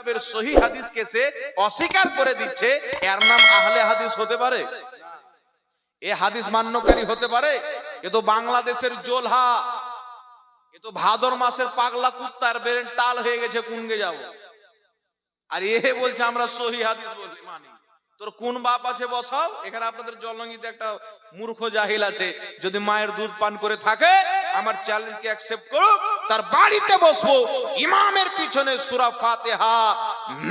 কিতাবের সহি হাদিসকে সে অস্বীকার করে দিচ্ছে, এর নাম আহলে হাদিস হতে পারে। এ হাদিস মান্যকারী হতে পারে। এ তো বাংলাদেশের জোলহা। এ তো ভাদর মাসের পাগলা কুত্তার বেরেন টাল হয়ে গেছে, কুনগে যাব। আর এ বলছে, আমরা সহি হাদিস বলি, মানি। তোর কোন বাপ আছে বসাও? এখানে আপনাদের জলঙ্গিতে একটা মূর্খ জাহিল আছে। যদি মায়ের দুধ পান করে থাকে, আমার চ্যালেঞ্জকে অ্যাকসেপ্ট করুক তার বাড়িতে বসবো। ইমামের পিছনে সূরা ফাতিহা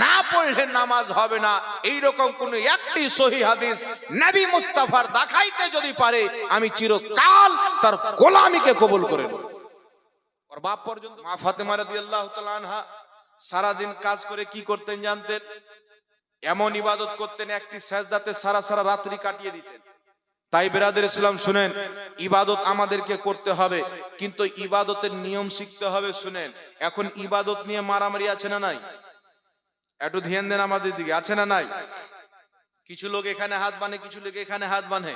না পড়লে নামাজ হবে না। এই রকম কোন একটি সহি হাদিস নবী মুস্তাফার দেখাইতে যদি পারে, আমি চিরকাল তার গোলামিকে কবুল করে নেব। ওর বাপ পর্যন্ত মা ফাতেমা রাদিয়াল্লাহু তাআলা আনহা সারাদিন কাজ করে কি করতেন জানতেন? এমন ইবাদত করতেন, একটি সেজদাতে সারা সারা রাত্রি কাটিয়ে দিতেন। তাই বেরাদের ইসলাম শুনেন, ইবাদত আমাদেরকে করতে হবে, কিন্তু ইবাদতের নিয়ম শিখতে হবে, শুনেন। এখন ইবাদত নিয়ে মারামারি আছে না নাই? একটু ধ্যান দেন আমাদের দিকে, আছে না নাই? কিছু লোক এখানে হাত বাঁধে, কিছু লোক এখানে হাত বাঁধে।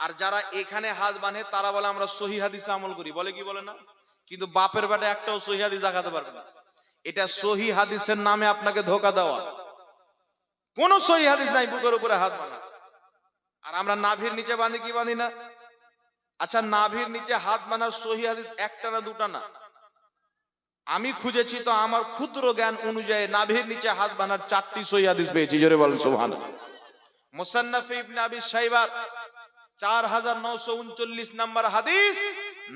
আর যারা এখানে হাত বানে তারা বলে আমরা সহি হাদিসে আমল করি। বলে কি বলে না? কিন্তু বাপের বেটা একটাও সহি হাদিস দেখাতে পারবে না। এটা সহি হাদিসের নামে আপনাকে ধোকা দেওয়া। কোন সহি হাদিস নাই, বুকের উপরে হাত বাঁধা। আর আমরা নাভির নিচে বাঁধি, কি বাঁধি না? আচ্ছা নাভির নিচে হাত বাঁধার সহি হাদিস একটা না দুটা না? আমি খুঁজেছি তো আমার ক্ষুদ্র জ্ঞান অনুযায়ী নাভির নিচে হাত বাঁধার চারটি সহি হাদিস পেয়েছি, জোরে বলেন সুবহান মুসান্নাফ ইবনে আবি শাইবার, চার হাজার নশো উনচল্লিশ নাম্বার হাদিস,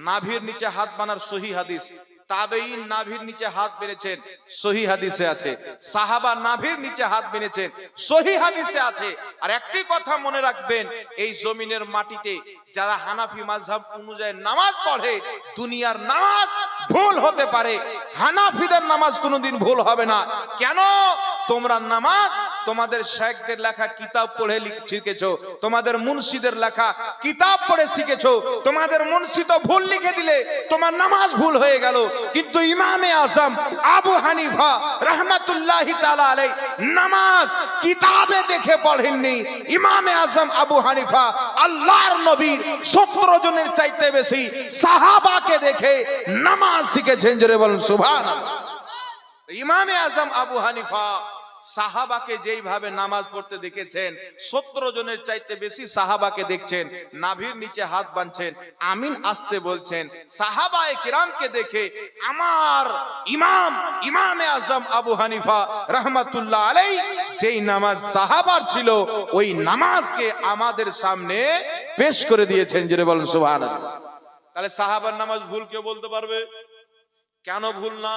নাভির নিচে হাত বানার সহি হাদিস। তাবেইন নাভির নিচে হাত বেড়েছেন সহি হাদিসে আছে। সাহাবা নাভির নিচে হাত বেড়েছেন সহি হাদিসে আছে। আর একটি কথা মনে রাখবেন, এই জমিনের মাটিতে যারা হানাফি মাযহাব অনুযায়ী নামাজ পড়ে, দুনিয়ার নামাজ ভুল হতে পারে। হানাফিদের নামাজ কোনোদিন ভুল হবে না। কেন? তোমরা নামাজ তোমাদের শেখদের লেখা কিতাব পড়ে শিখেছো, তোমাদের মুন্সিদের লেখা কিতাব পড়ে শিখেছো, তোমাদের মুন্সি তো ভুল লিখে দিলে তোমার নামাজ ভুল হয়ে গেল। কিন্তু ইমামে আজম আবু হানিফা রহমাতুল্লাহ নামাজ কিতাবে দেখে পড়েননি। ইমামে আজম আবু হানিফা আল্লাহর নবীর সতেরো জনের চাইতে বেশি সাহাবাকে দেখে নামাজ শিখেছেন। জোরে বলুন, সুবহানাল্লাহ। ইমামে আজম আবু হানিফা সাহাবাকে যেইভাবে নামাজ পড়তে দেখেছেন, সত্তর জনের চাইতে বেশি সাহাবাকে দেখছেন, নাভির নিচে হাত বাঁধছেন, আমিন আসতে বলছেন, সাহাবায়ে কিরামকে দেখে আমার ইমাম, ইমামে আজম আবু হানিফা রহমাতুল্লাহ আলাই যেই নামাজ সাহাবার ছিল, ওই নামাজকে আমাদের সামনে পেশ করে দিয়েছেন, জেরে বলেন সুবহানাল্লাহ। তাহলে সাহাবার নামাজ ভুল কেউ বলতে পারবে? কেন ভুল না?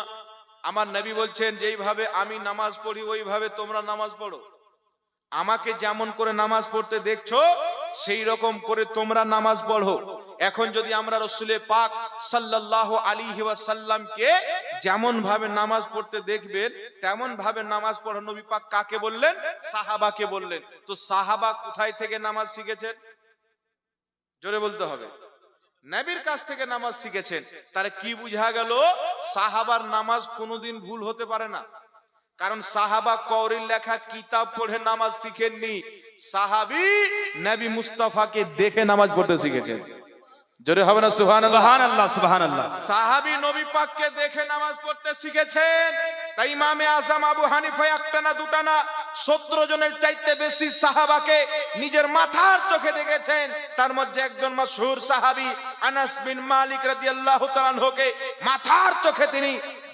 আমার নবী বলছেন, যেইভাবে আমি নামাজ পড়ি, ওইভাবে তোমরা নামাজ পড়ো। আমাকে যেমন করে নামাজ পড়তে দেখছ সেই রকম করে তোমরা নামাজ পড়ো। এখন যদি আমরা রসুলের পাক সাল্লাল্লাহু আলী ওয়াসাল্লামকে যেমন ভাবে নামাজ পড়তে দেখবেন তেমন ভাবে নামাজ পড়া নবী পাক কাকে বললেন? সাহাবাকে বললেন। তো সাহাবা কোথায় থেকে নামাজ শিখেছেন? জোরে বলতে হবে। নবীর কাছ থেকে নামাজ শিখেছেন। তাহলে কি বুঝা গেল? সাহাবার নামাজ কোনোদিন ভুল হতে পারে না। কারণ সাহাবা কৌরির লেখা কিতাব পড়ে নামাজ শিখেননি। সাহাবি নবী মুস্তাফাকে দেখে নামাজ পড়তে শিখেছেন। জোরে হবে না সুবহানাল্লাহ? সুবহানাল্লাহ সুবহানাল্লাহ। সাহাবি নবী পাককে দেখে নামাজ পড়তে শিখেছেন। তাই ইমামে আজম আবু হানিফা একটা না দুটা না সতেরো জনের চাইতে বেশি সাহাবাকে নিজের মাথার চোখে দেখেছেন। তার মধ্যে একজন মাসহুর সাহাবি আনাস বিন মালিক রাদিয়াল্লাহু তাআলাকে মাথার চোখে তিনি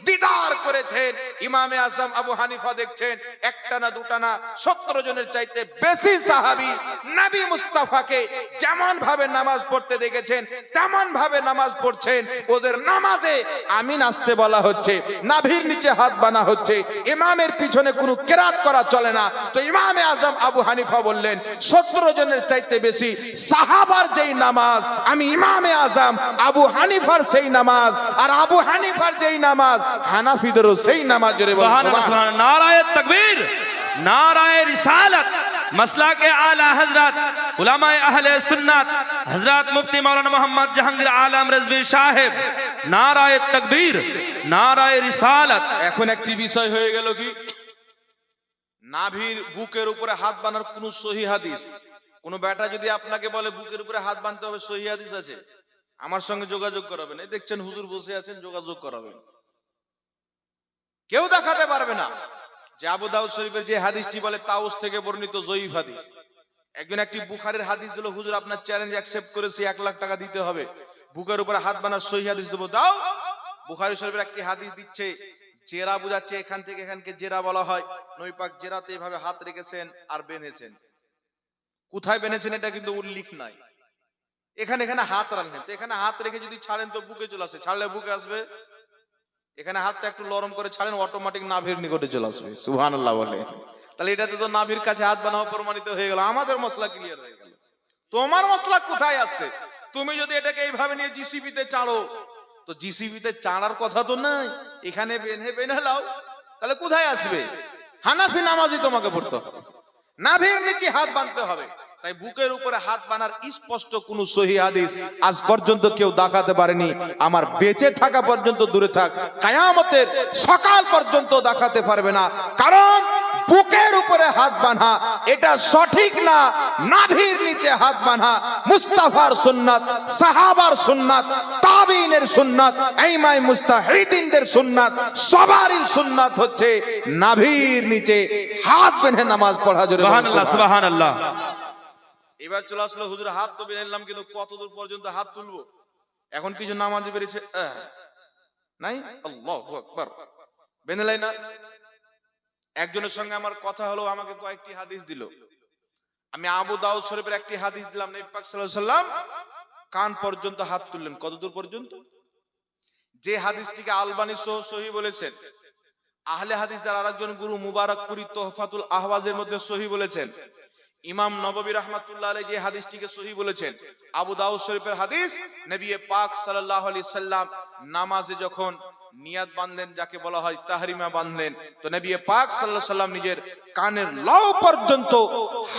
দিদার করেছেন। ইমামে আজম আবু হানিফা দেখছেন, একটা না দুটা না, সতেরো জনের চাইতে বেশি সাহাবি নবী মুস্তাফাকে যেমন ভাবে নামাজ পড়তে দেখেছেন তেমন ভাবে নামাজ পড়ছেন। ওদের নামাজে আমিন আসতে বলা হচ্ছে, নাভির নিচে হাত বানা হচ্ছে, ইমামের পিছনে কোনো কেরাত করা চলে না। তো ইমামে আজম আবু হানিফা বললেন, সতেরো জনের চাইতে বেশি সাহাবার যেই নামাজ, আমি ইমামে আজম আবু হানিফার সেই নামাজ, আর আবু হানিফার যেই নামাজ, হানাফিদেরও সেই নামাজ জোরে বলুন নারায়ে তাকবীর নারায়ে রিসালাত এখন একটি বিষয় হয়ে গেল কি? নাভির বুকের উপরে হাত বানার কোন সহি হাদিস? কোন বেটা যদি আপনাকে বলে বুকের উপরে হাত বানতে হবে সহি হাদিস আছে? আমার সঙ্গে যোগাযোগ করাবেন। এই দেখছেন হুজুর বসে আছেন যোগাযোগ করাবেন। কেউ দেখাতে পারবে না। যে আবু দাউদ শরীফের যে হাদিসটি বলে, তাউস থেকে বর্ণিত জয়ীফ হাদিস। একজন একটি বুখারের হাদিস দিল, হুজুর, আপনার চ্যালেঞ্জ অ্যাকসেপ্ট করেছি, এক লাখ টাকা দিতে হবে। বুকের উপরে হাত বানার সহি হাদিস দেবো, দাও। বুখারি শরীফের একটি হাদিস দিচ্ছে, জেরা বুঝাচ্ছে, এখান থেকে এখানকে জেরা বলা হয়। নৈপাক জেরাতে এভাবে হাত রেখেছেন আর বেঁধেছেন। কোথায় বেঁধেছেন এটা কিন্তু উল্লেখ নাই। এখানে এখানে হাত রাখেন। তো এখানে হাত রেখে যদি ছাড়েন, তো বুকে চলে আসে। ছাড়লে বুকে আসবে? এখানে হাতটা একটু নরম করে ছাড়েন অটোমেটিক নাভির নিকটে চলে আসবে। সুহান আল্লাহ বলে। তাহলে এটাতে তো নাভির কাছে হাত বানাও প্রমাণিত হয়ে গেল। আমাদের মশলা ক্লিয়ার হয়ে গেল। তোমার মশলা কোথায় আছে? তুমি যদি এটাকে এইভাবে নিয়ে জিসিবিতে চাড়ো, তো জিসিবিতে চাড়ার কথা তো নাই। এখানে বেঁধে বেঁধে লাও। তাহলে কোথায় আসবে? হানাফি নামাজি তোমাকে পড়তে হবে। নাভির নিচে হাত বাঁধতে হবে। তাই বুকের উপরে হাত বানার স্পষ্ট কোন সহি হাদিস আজ পর্যন্ত কেউ দেখাতে পারেনি। আমার বেঁচে থাকা পর্যন্ত দূরে থাক কায়ামতের সকাল পর্যন্ত দেখাতে পারবে না। কারণ বুকের উপরে হাত বাঁধা এটা সঠিক না নাভির নিচে হাত বাঁধা মুস্তাফার সুন্নাত সাহাবার সুন্নাত তাবিনের সুন্নাত আইমাই মুস্তাহিদিনদের সুন্নাত সবারই সুন্নাত হচ্ছে নাভির নিচে হাত বেঁধে নামাজ পড়া। জোরে বলুন সুবহানাল্লাহ সুবহানাল্লাহ। এবার চলে আসলো হুজুর হাত তো বেঁধে নিলাম, কিন্তু কত দূর পর্যন্ত হাত তুলবো? এখন কিছু নামাজ বেরিয়েছে নাই? আল্লাহ আকবার। বেঁধে লাই না। একজনের সঙ্গে আমার কথা হলো, আমাকে কয়েকটি হাদিস দিল। আমি আবু দাউদ শরীফের একটি হাদিস দিলাম, নবী পাক সাল্লাল্লাহু আলাইহি সাল্লাম কান পর্যন্ত হাত তুললেন। কতদূর পর্যন্ত? যে হাদিসটিকে আলবানি সহ সহি বলেছেন, আহলে হাদিস দ্বারা আরেকজন গুরু মুবারকপুরি তোহফাতুল আহওয়াজের মধ্যে সহি বলেছেন ইমাম নববী রহমাতুল্লাহ আলাইহি যে হাদিসটিকে সহি বলেছেন, আবু দাউদ শরীফের হাদিস, নবী পাক সাল্লাল্লাহু আলাইহি সাল্লাম নামাজে যখন নিয়াত বাঁধলেন, যাকে বলা হয় তাহরিমা বাঁধলেন, তো নবী পাক আলাইহি সাল্লাম নিজের কানের লও পর্যন্ত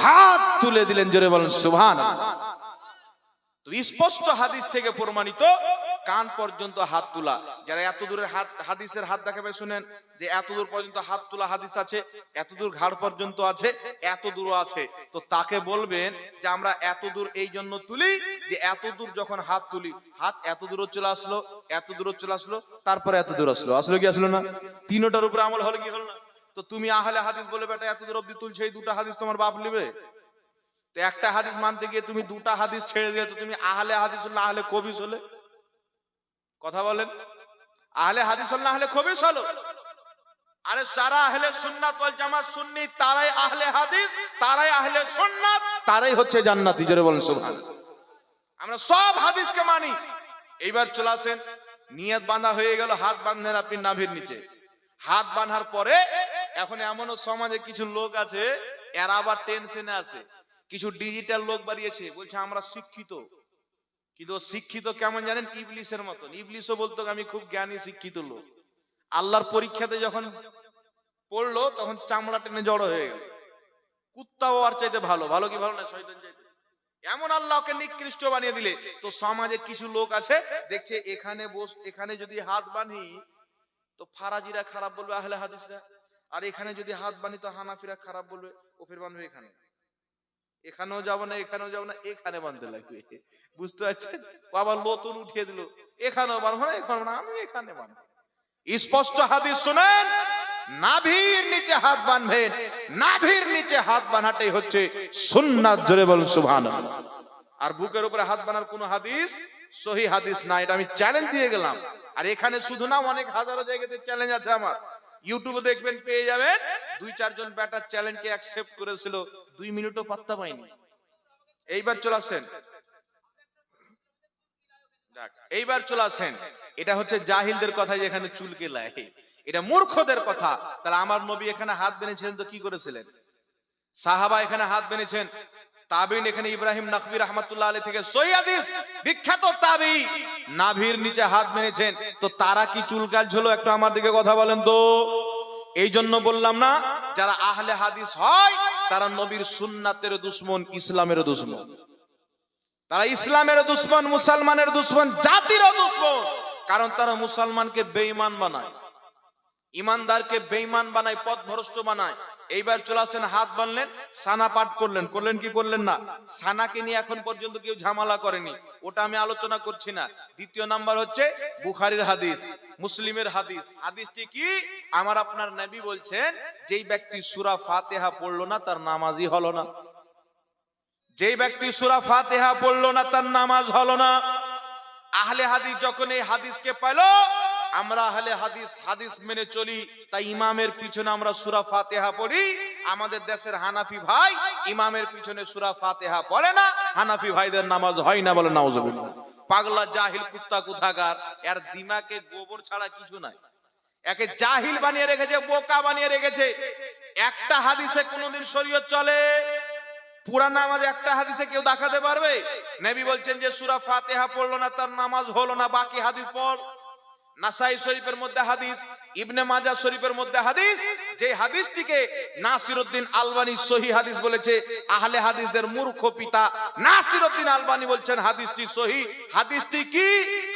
হাত তুলে দিলেন, জোরে বলেন তো স্পষ্ট হাদিস থেকে প্রমাণিত কান পর্যন্ত হাত তোলা। যারা এত দূরের হাত, হাদিসের হাত দেখাবে শুনেন, যে এত দূর পর্যন্ত হাত তোলা হাদিস আছে, এত দূর ঘাড় পর্যন্ত আছে, এত দূর আছে। তো তাকে বলবেন যে আমরা এত দূর এই জন্য তুলি, যে এত দূর যখন হাত তুলি, হাত এত দূর চলে আসলো, এত দূর চলে আসলো, তারপরে এত দূর আসলো। আসলো কি আসলো না? তিনটার উপরে আমল হলো কি হলো না? তো তুমি আহলে হাদিস বলে, বেটা, এত দূর অব্দি তুলছে, এই দুটো হাদিস তোমার বাপ নেবে? তো একটা হাদিস মানতে গিয়ে তুমি দুটা হাদিস ছেড়ে দিয়ে, তো তুমি আহলে হাদিস হলে, আহলে কবিস হলে? কথা বলেন। আহলে হাদিস না, আহলে কবিস হলো। আরে সারা আহলে সুন্নাত ওয়াল জামাত সুন্নি, তারাই আহলে হাদিস, তারাই আহলে সুন্নাত, তারাই হচ্ছে জান্নাতি, জোরে বলেন সুবহান। আমরা সব হাদিসকে মানি। এইবার চলে আসেন, নিয়ত বাঁধা হয়ে গেল, হাত বাঁধলেন আপনি নাভির নিচে। হাত বাঁধার পরে এখন এমনও সমাজে কিছু লোক আছে, এরা আবার টেনশনে আছে। কিছু ডিজিটাল লোক বাড়িয়েছে, বলছে আমরা শিক্ষিত। কিন্তু শিক্ষিত কেমন জানেন? ইবলিসের মতন। ইবলিসও বলতো, আমি খুব জ্ঞানী, শিক্ষিত লোক। আল্লাহর পরীক্ষাতে যখন পড়ল, তখন চামড়া টেনে জড়ো হয়ে গেল। কুত্তাও আর চাইতে ভালো। ভালো কি ভালো না, শয়তান চাইতে? এমন আল্লাহকে নিকৃষ্ট বানিয়ে দিলে। তো সমাজে কিছু লোক আছে, দেখছে এখানে বস, এখানে যদি হাত বাঁধি, তো ফারাজিরা খারাপ বলবে, আহলে হাদিসরা। আর এখানে যদি হাত বাঁধি, তো হানাফিরা খারাপ বলবে, ও ফের বাঁধবে এখানে। এখানেও যাব না, এখানেও যাব না, এখানে বাঁধতে লাগবে। বুঝতে পারছেন? আবার নতুন উঠিয়ে দিল। এখানেও বাঁধবো না, এখানেও না, আমি এখানে বাঁধবো। স্পষ্ট হাদিস শুনেন, নাভির নিচে হাত বাঁধবেন, নাভির নিচে হাত বাঁধাটাই হচ্ছে সুন্নাত, জোরে বলুন, সুবহানাল্লাহ। আর বুকের উপরে হাত বাঁধার কোনো হাদিস, সহি হাদিস না এটা আমি চ্যালেঞ্জ দিয়ে গেলাম। আর এখানে শুধু না, অনেক হাজারো জায়গাতে চ্যালেঞ্জ আছে আমার। ইউটিউবে দেখবেন, পেয়ে যাবেন। দুই, চারজন ব্যাটার চ্যালেঞ্জকে অ্যাকসেপ্ট করেছিল। দুই মিনিটও পাত্তা পাইনি। এইবার চলে আসেন। এইবার চলে আসেন। এটা হচ্ছে জাহিলদের কথা যে এখানে চুলকে লাই। এটা মূর্খদের কথা। তাহলে আমার নবী এখানে হাত বেঁধেছিলেন তো কি করেছিলেন? সাহাবা এখানে হাত বেঁধেছেন। তাবিন এখানে ইব্রাহিম নকবি রহমতুল্লাহ আলী থেকে সৈয়াদিস বিখ্যাত তাবি। নাভির নিচে হাত মেনেছেন তো তারা কি চুলকাল ছিল একটু আমার দিকে কথা বলেন তো। এই জন্য বললাম না যারা আহলে হাদিস হয়, তারা নবীর সুন্নাতের দুশ্মন ইসলামের দুশ্মন। তারা ইসলামের দুশ্মন মুসলমানের দুশ্মন, জাতিরও দুশ্মন। কারণ তারা মুসলমানকে বেঈমান বানায়। ইমানদারকে বেঈমান বানায়, পথভ্রষ্ট বানায়। এইবার চলে আসেন, হাত বানলেন সানা পাঠ করলেন। করলেন কি করলেন না? সানাকে নিয়ে এখন পর্যন্ত কেউ ঝামেলা করেনি। ওটা আমি আলোচনা করছি না। দ্বিতীয় নাম্বার হচ্ছে বুখারীর হাদিস, মুসলিমের হাদিস। হাদিসটি কি? আমার আপনার নবী বলছেন, যেই ব্যক্তি সুরা ফাতেহা পড়ল না, তার নামাজই হলো না। যেই ব্যক্তি সুরা ফাতেহা পড়ল না, তার নামাজ হলো না। আহলে হাদিস যখন এই হাদিসকে পেল আমরা আহলে হাদিস হাদিস মেনে চলি। তাই ইমামের পিছনে আমরা সূরা ফাতিহা পড়ি। আমাদের দেশের হানাফি ভাই ইমামের পিছনে সূরা ফাতিহা পড়ে না। হানাফি ভাইদের নামাজ হয় না বলে নাউজুবিল্লাহ। পাগলা জাহিল কুত্তা কুথাকার এর দিমাকে গোবর ছাড়া কিছু নাই। একে জাহিল বানিয়ে রেখেছে, বোকা বানিয়ে রেখেছে। একটা হাদিসে কোনোদিন শরীয়ত চলে। পুরা নামাজ একটা হাদিসে কেউ দেখাতে পারবে? নবী বলছেন যে সূরা ফাতেহা পড়ল না, তার নামাজ হলো না, বাকি হাদিস পড়। নাসাই শরীফের মধ্যে হাদিস ইবনে মাজা শরীফের মধ্যে হাদিস যে হাদিসটিকে নাসিরউদ্দিন আলবানী সহি হাদিস বলেছে আহলে হাদিসদের মূর্খ পিতা নাসিরউদ্দিন আলবানী বলছেন হাদিসটি সহি হাদিসটি কি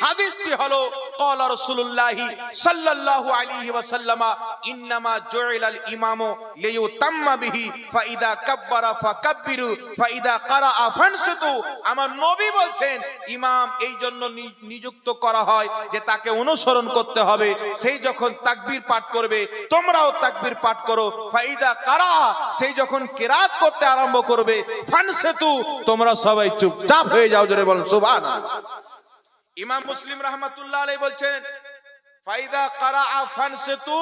হাদিসটি হলো قال رسول الله صلى الله عليه وسلم انما جعل الامام ليتم به فاذا كبر فكبروا فاذا قرأ فانصتوا আমার নবী বলছেন ইমাম এই জন্য নি- নিযুক্ত করা হয় যে তাকে অনুসরণ করতে হবে সেই যখন তাকবীর পাঠ করবে তোমরাও তাকবীর পাঠ করো, ফাইদা কারা? সেই যখন কেরাত করতে আরম্ভ করবে, ফানসেতু, তোমরা সবাই চুপচাপ হয়ে যাও, জোরে বলেন, সুবহানাল্লাহ। ইমাম মুসলিম রহমাতুল্লাহ আলাই বলছেন, ফাইদা কারা ফানসেতু?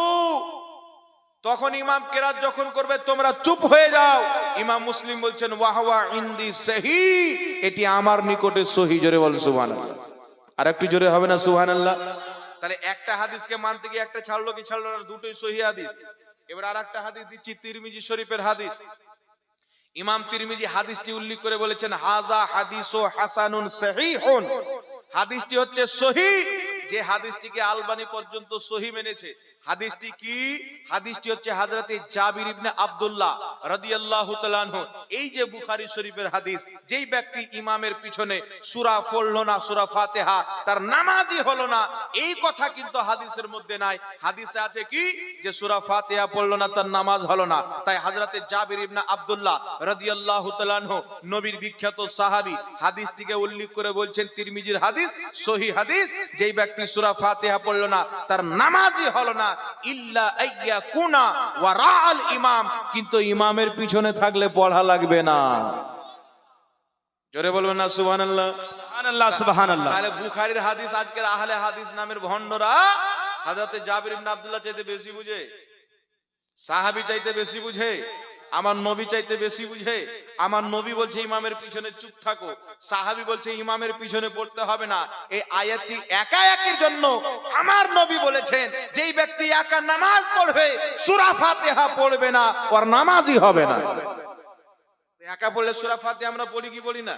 তখন ইমাম কেরাত যখন করবে, তোমরা চুপ হয়ে যাও। ইমাম মুসলিম বলছেন ওয়াহওয়া ইন্দি সহি, এটি আমার নিকটে সহি, জোরে বলেন, সুবহানাল্লাহ। আর একটু জোরে হবে না, সুবহানাল্লাহ? তাহলে একটা হাদিসকে মানতে গিয়ে একটা ছাড়লো কি ছাড়লো না, দুটোই সহি হাদিস। এবার আর একটা হাদিস দিচ্ছি, তিরমিজি শরীফের হাদিস। ইমাম তিরমিজি হাদিসটি উল্লেখ করে বলেছেন হাজা হাদিস ও হাসানুন হাদিসটি হচ্ছে সহি যে হাদিসটিকে আলবানি পর্যন্ত সহি মেনেছে। হাদিসটি কি? হাদিসটি হচ্ছে হাজরাতে জাবির ইবনে আব্দুল্লাহ রাদিয়াল্লাহু তাআলা আনহু। এই যে বুখারী শরীফের হাদিস, যেই ব্যক্তি ইমামের পিছনে সূরা পড়ল না, সূরা ফাতিহা, তার নামাজই হলো না, এই কথা কিন্তু হাদিসের মধ্যে নাই। হাদিসে আছে কি? যে সূরা ফাতিহা পড়ল না, তার নামাজ হলো না। তাই হযরতে জাবির ইবনে আব্দুল্লাহ রাদিয়াল্লাহু তাআলা আনহু, নবীর বিখ্যাত সাহাবী, হাদিসটিকে উল্লেখ করে বলছেন, তিরমিজির হাদিস সহি হাদিস, যেই ব্যক্তি সূরা ফাতিহা পড়ল না, তার নামাজই হলো না। ইল্লা আইয়া কুনা ইমাম। কিন্তু ইমামের পিছনে থাকলে পড়া লাগবে না। জোরে বলবেন না সুবহানাল্লাহ? সুবহানাল্লাহ সুবহানাল্লাহ। তাহলে বুখারীর হাদিস আজকের আহলে হাদিস নামের ভণ্ডরা হযরতে জাবির ইবনে আব্দুল্লাহ চাইতে বেশি বুঝে সাহাবী চাইতে বেশি বুঝে। আমার নবী চাইতে বেশি বুঝে। আমার নবী বলছে, ইমামের পিছনে চুপ থাকো। সাহাবী বলছে, ইমামের পিছনে পড়তে হবে না। এই আয়াতটি একা একের জন্য আমার নবী বলেছেন, যেই ব্যক্তি একা নামাজ পড়বে, সূরা ফাতিহা পড়বে না, ওর নামাজই হবে না। একা পড়লে সূরা ফাতিহা আমরা পড়ি কি বলি না?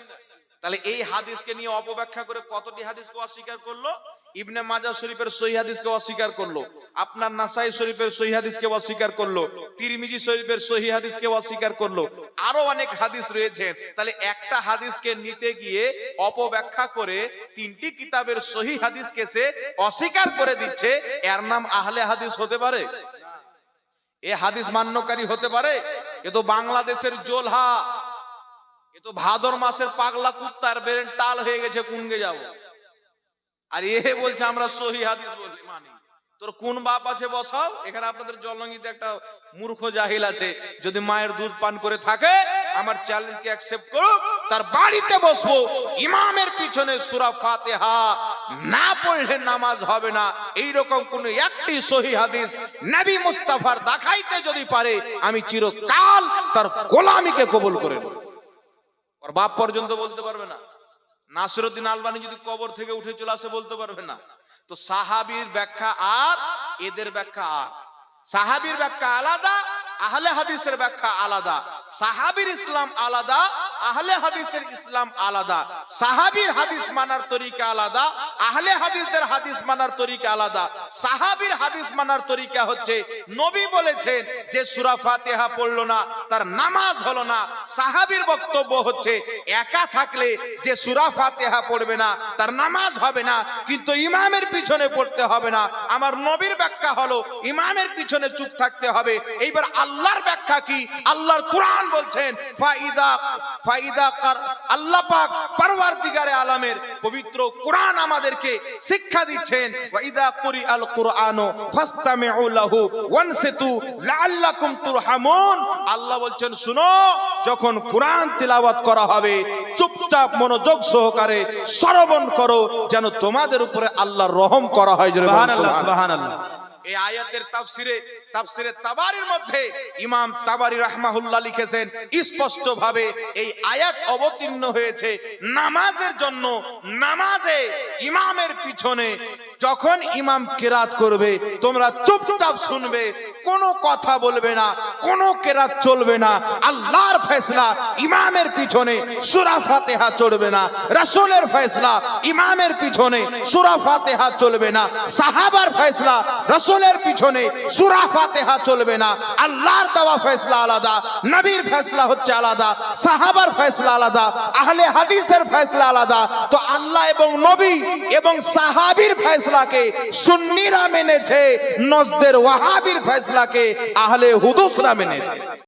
তাহলে এই হাদিসকে নিয়ে অপব্যাখ্যা করে কতটি হাদিসকে অস্বীকার করল? ইবনে মাজা শরীফের সহি হাদিসকে অস্বীকার করল, আপনার নাসাই শরীফের সহি হাদিসকে অস্বীকার করল, তিরমিজি শরীফের সহি হাদিসকে অস্বীকার করল, আরও অনেক হাদিস রয়েছে। তাহলে একটা হাদিসকে নিতে গিয়ে অপব্যাখ্যা করে তিনটি কিতাবের সহি সে অস্বীকার করে দিচ্ছে, এর নাম আহলে হাদিস হতে পারে? এ হাদিস মান্যকারী হতে পারে? এ তো বাংলাদেশের জোলহা, এ তো ভাদর মাসের পাগলা কুত্তার বেরেন টাল হয়ে গেছে, কুনগে যাব। আর এ বলছে, আমরা সহি হাদিস বলি মানি। তোর কোন বাপ আছে বসাও? এখানে আপনাদের জলঙ্গিতে একটা মূর্খ জাহিল আছে। যদি মায়ের দুধ পান করে থাকে, আমার চ্যালেঞ্জকে অ্যাকসেপ্ট করুক, তার বাড়িতে বসবো। ইমামের পিছনে সূরা ফাতিহা না পড়লে নামাজ হবে না। এই রকম কোন একটি সহি হাদিস নবী মুস্তাফার দেখাইতে যদি পারে, আমি চিরকাল তার গোলামিকে কবুল করে নেব। ওর বাপ পর্যন্ত বলতে পারবে না। নাসরুদ্দিন আলবানি যদি কবর থেকে উঠে চলে আসে বলতে পারবে না। তো সাহাবির ব্যাখ্যা আর, এদের ব্যাখ্যা আর। সাহাবির ব্যাখ্যা আলাদা আহলে হাদিসের ব্যাখ্যা আলাদা। সাহাবীর ইসলাম আলাদা, আহলে হাদিসের ইসলাম আলাদা। সাহাবীর হাদিস মানার তরিকা আলাদা, আহলে হাদিসদের হাদিস মানার তরিকা আলাদা। সাহাবীর হাদিস মানার তরিকা হচ্ছে, নবী বলেছেন যে সূরা ফাতিহা পড়ল না, তার নামাজ হলো না। সাহাবীর বক্তব্য হচ্ছে, একা থাকলে যে সূরা ফাতিহা পড়বে না, তার নামাজ হবে না, কিন্তু ইমামের পিছনে পড়তে হবে না। আমার নবীর ব্যাখ্যা হলো, ইমামের পিছনে চুপ থাকতে হবে। এইবার আল্লাহর ব্যাখ্যা কি? আল্লাহর কোরআন বলছেন ফাইদা ফাইদা কার আল্লাহ পাক পরওয়ারদিগারে আলমের পবিত্র কোরআন আমাদেরকে শিক্ষা দিচ্ছেন ওয়াইদা কুরি আল কোরআনো ফাস্তামিউ লাহু ওয়ানসিতু লাআল্লাকুম তুরহামুন। আল্লাহ বলছেন শুনো যখন কোরআন তিলাওয়াত করা হবে চুপচাপ মনোযোগ সহকারে শ্রবণ করো যেন তোমাদের উপরে আল্লাহর রহম করা হয়। সুবহানাল্লাহ। সুবহানাল্লাহ। এই আয়াতের তাফসিরে তাফসিরে তাবারির মধ্যে ইমাম তাবারি রাহমাহুল্লাহ লিখেছেন স্পষ্ট ভাবে এই আয়াত অবতীর্ণ হয়েছে নামাজের জন্য, নামাজে ইমামের পিছনে যখন ইমাম কেরাত করবে, তোমরা চুপচাপ শুনবে, কোনো কথা বলবে না, কোনো কেরাত চলবে না, আল্লাহর ফেসলা ইমামের পিছনে, সূরা ফাতিহা চলবে না, রাসূলের ফেসলা ইমামের পিছনে, সূরা ফাতিহা চলবে না, সাহাবার ফেসলা রাসূলের পিছনে, সূরা ফাতিহা চলবে না, আল্লাহর দেওয়া ফেসলা আলাদা, নবীর ফেসলা হচ্ছে আলাদা, সাহাবার ফেসলা আলাদা, আহলে হাদিসের ফেসলা আলাদা, তো আল্লাহ এবং নবী এবং সাহাবীর ফয়সলাকে সুন্নিরা মেনেছে নজদের ওয়াহাবির ফেসলাকে আহলে হুদুসরা মেনেছে।